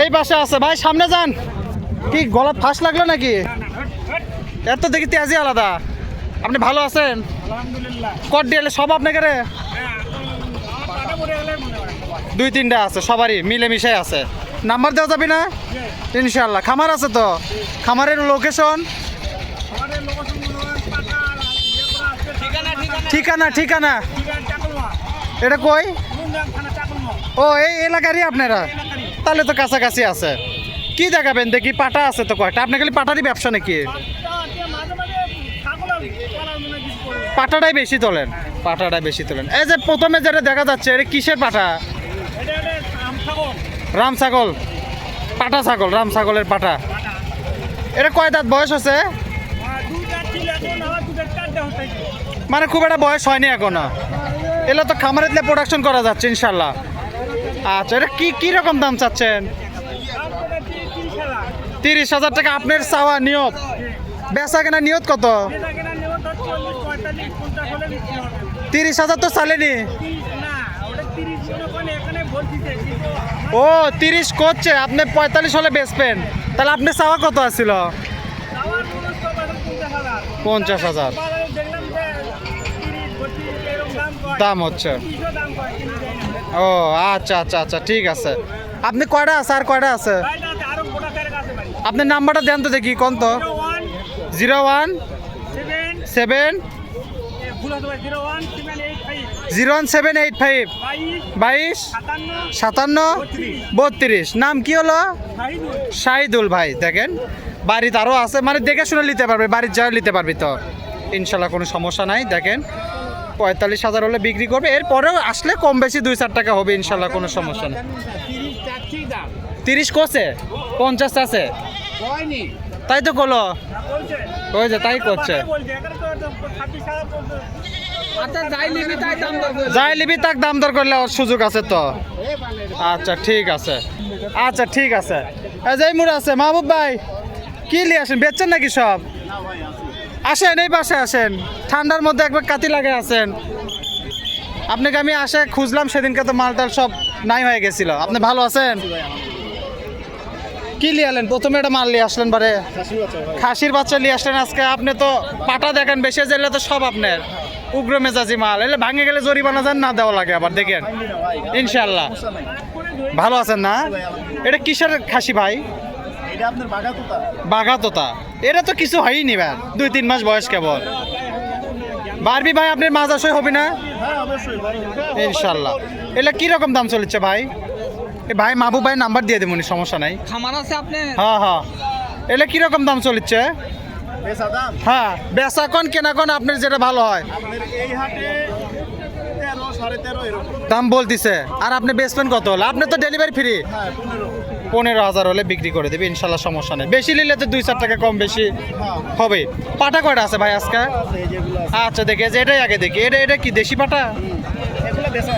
এই পাশে আছে। ভাই সামনে যান। কি গলা ফাঁস লাগল নাকি? এত দেখি তেজি আলাদা। আপনি ভালো আছেন? আলহামদুলিল্লাহ। কট দিয়ে সব আপনাকে রে। পাটা পড়ে গেলে মনে হয় দুই তিনটা আছে সবারই মিলেমিশে আছে। নাম্বার দেওয়া যাবে না? ইনশাল্লাহ খামার আছে তো? খামারের লোকেশন ঠিকানা ঠিকানা। এটা কই? ও এই এলাকারই আপনারা? তাহলে তো কাছাকাছি আছে। কি দেখাবেন? দেখি পাটা আছে তো কয়টা আপনি খালি পাটারই ব্যবসা নাকি? পাটাটাই বেশি তোলেন। পাটাটাই বেশি তোলেন। এই যে প্রথমে যেটা দেখা যাচ্ছে, এটা কিসের পাটা? রাম ছাগল পাটা ছাগল রাম ছাগলের পাটা। এটা কয় দাঁত বয়স আছে? মানে খুব একটা বয়স হয়নি এখনও। এগুলো তো খামারে দিলে প্রোডাকশন করা যাচ্ছে ইনশাল্লাহ আচ্ছা এটা কি কি রকম দাম চাচ্ছেন? তিরিশ হাজার টাকা আপনার চাওয়া নিয়ত। বেচা কেনা নিয়ত কত? তিরিশ হাজার তো চালেনি? ও, তিরিশ করছে, আপনি পঁয়তাল্লিশ হলে বেচবেন। তাহলে আপনি চাওয়া কত আসছিল পঞ্চাশ হাজার। দাম হচ্ছে। ও আচ্ছা আচ্ছা আচ্ছা ঠিক আছে। আপনি কয়টা আছে, আর কয়টা আছে? আপনার নাম্বারটা দেন তো দেখি, কোন তো? Zero one seven zero one seven eight five. বাইশ, সাতান্ন, বত্রিশ। নাম কি হলো? শাহিদুল ভাই, দেখেন। বাড়িতে আরও আছে মানে দেখে শুনে নিতে পারবে, বাড়ির যা নিতে পারবি তো। ইনশাল্লাহ কোনো সমস্যা নাই, দেখেন। পঁয়তাল্লিশ হাজার হলে বিক্রি করবে। এরপরেও আসলে কম বেশি দুই চার টাকা হবে ইনশাল্লাহ কোনো সমস্যা নেই। তিরিশ কোসে পঞ্চাশ আছে। তাই তো কলো? যে তাই করছে। আচ্ছা যাই যাই লিবি তাক দাম দর করলে ওর সুযোগ আছে তো। আচ্ছা ঠিক আছে। আচ্ছা ঠিক আছে। এই যে এই আছে মাহবুব ভাই কি নিয়ে আসেন? বেচছেন নাকি সব? আসেন, এই পাশে আসেন। ঠান্ডার মধ্যে একবার কাতি লাগে আছেন আপনাকে আমি আসে খুঁজলাম, সেদিনকে তো মালটাল সব নাই হয়ে গেছিল। আপনি ভালো আছেন? কি নিয়ে আলেন প্রথমে একটা মাল নিয়ে আসলেন বারে। খাসির বাচ্চা নিয়ে আসলেন আজকে। আপনি তো পাটা দেখেন, বেশি যেলে তো সব আপনার। উগ্র মেজাজি মাল। এলে ভাঙে গেলে জরিমানা যান, না দেওয়া লাগে আবার, দেখেন। ইনশাল্লাহ ভালো আছেন না? এটা কিসের খাসি ভাই? এটা আপনার বাঘা তোতা? বাঘা তোতা। এটা তো কিছু হয়নি ভাই দুই তিন মাস বয়স কেবল। বারবি ভাই আপনার মাজাশয় হবে না? হ্যাঁ অবশ্যই ভাই ইনশাল্লাহ। এটা কি রকম দাম চলেছে ভাই? এ ভাই মাহবুব ভাই নাম্বার দিয়ে দেবনি সমস্যা নাই। খামার আছে আপনি হ্যাঁ হ্যাঁ। এটা কি রকম দাম চলেছে? বেচা দাম? হ্যাঁ বেচা কোন কেনা কোন আপনার যেটা ভালো হয়। আপনার এই হাটে সাড়ে তেরো এরকম। দাম বলতিছে। আর আপনি বেচবেন কত হলে? আপনি তো ডেলিভারি ফ্রি হ্যাঁ পনেরো। পনেরো হাজার হলে বিক্রি করে দেবে ইনশাল্লাহ সমস্যা নেই। বেশি নিলে তো দুই চার টাকা কম বেশি হবে। পাটা কয়টা আছে ভাই আজকে? আচ্ছা দেখি যে এটাই আগে দেখি। এটা এটা কি দেশি পাটা?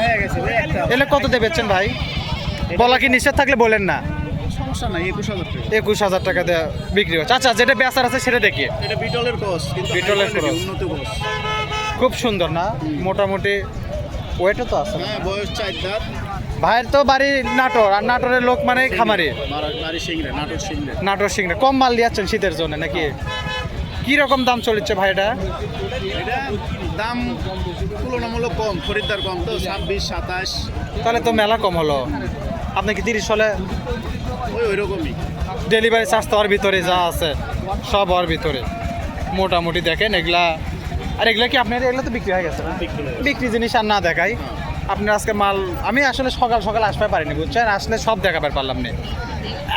হয়ে এলে কত দেবেছেন ভাই? বলা কি নিষেধ থাকলে বলেন না। সমস্যা নাই একুশ হাজার টাকা। দিয়ে বিক্রি হচ্ছে। আচ্ছা যেটা বেচার আছে সেটা দেখি। বিটলের বিটলের খুব সুন্দর না? মোটামুটি ওয়েটও তো আছে হ্যাঁ বয়স চার দাঁত। ভাইয়ের তো বাড়ি নাটোর আর নাটোরের লোক মানে খামারি। নাটোর সিংড়া। কম মাল দিয়েছেন শীতের জন্য নাকি? কি রকম দাম চলেছে ভাই এটা দাম তুলনামূলক কম খরিদ্দার কম তো ছাব্বিশ সাতাশ। তাহলে তো মেলা কম হলো। আপনি কি তিরিশ হলে ওই ওই রকমই ডেলিভারি চার্জ তো ওর ভিতরে যা আছে সব ওর ভিতরে। মোটামুটি দেখেন এগুলা আর এগুলো কি আপনার এগুলো তো বিক্রি হয়ে গেছে না? বিক্রি জিনিস আর না দেখাই। আপনার আজকে মাল আমি আসলে সকাল সকাল আসতে পারিনি বুঝছেন? আসলে সব দেখাবার পারলাম না।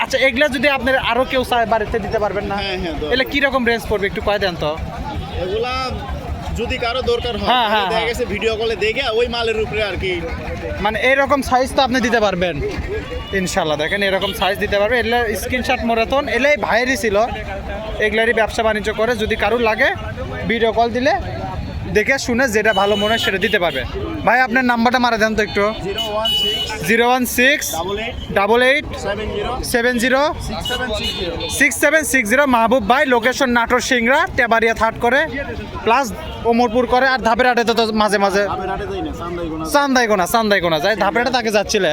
আচ্ছা এগুলো যদি আপনার আরও কেউ চায় বাড়িতে দিতে পারবেন না? হ্যাঁ, হ্যাঁ। এগুলো কীরকম রেঞ্জ পড়বে একটু কয় দেন তো। এগুলা যদি কারও দরকার হয় হ্যাঁ, হ্যাঁ, দেখা হ্যাঁ। গেছে ভিডিও কলে দেখে ওই মালের উপরে আর কি। মানে এরকম সাইজ তো আপনি দিতে পারবেন। ইনশাল্লাহ দেখেন এরকম সাইজ দিতে পারবে। এগুলো স্ক্রিনশট মরাতন এলাই ভাইয়েরই ছিল। এগুলারই ব্যবসা বাণিজ্য করে যদি কারুর লাগে ভিডিও কল দিলে দেখে শুনে যেটা ভালো মনে হয় সেটা দিতে পারবে। ভাই, আপনার নাম্বারটা মারা দেন তো একটু। Zero one six double eight seven zero six seven six zero. Mahbub ভাই লোকেশন নাটোর সিংড়া টেবারিয়া থার্ড করে প্লাস ওমরপুর করে, আর ধাপের হাটে তো মাঝে মাঝে আবের হাটে যাই না সান্দাই গোনা চান্দাই গোনা চান্দাই গোনা যায় ধাপেটা তাকে যাচ্ছিলে,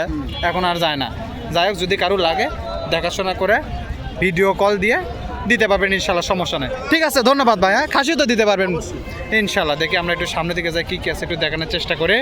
এখন আর যায় না। যাই হোক, যদি কারও লাগে দেখাশোনা করে ভিডিও কল দিয়ে দিতে পারবেন, ইনশাল্লাহ, সমস্যা নেই। ঠিক আছে, ধন্যবাদ ভাই হ্যাঁ? খাসিও তো দিতে পারবেন। ইনশাল্লাহ, দেখি আমরা একটু সামনে দিকে যাই, কী কী আছে একটু দেখানোর চেষ্টা করে।